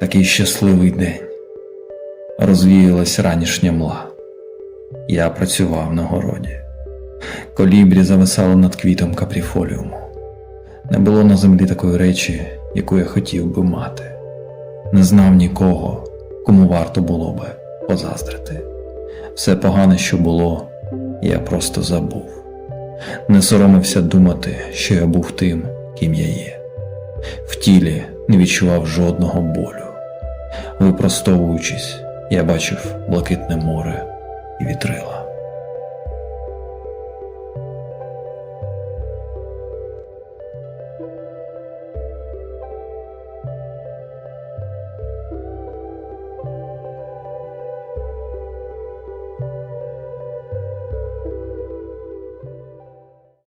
Такий щасливий день. Розвіялась ранішня мла. Я працював на городі. Колібрі зависало над квітом капріфоліуму. Не було на землі такої речі, яку я хотів би мати. Не знав нікого, кому варто було би позаздрити. Все погане, що було, я просто забув. Не соромився думати, що я був тим, ким я є. В тілі не відчував жодного болю. Випростовуючись, я бачив блакитне море і вітрила.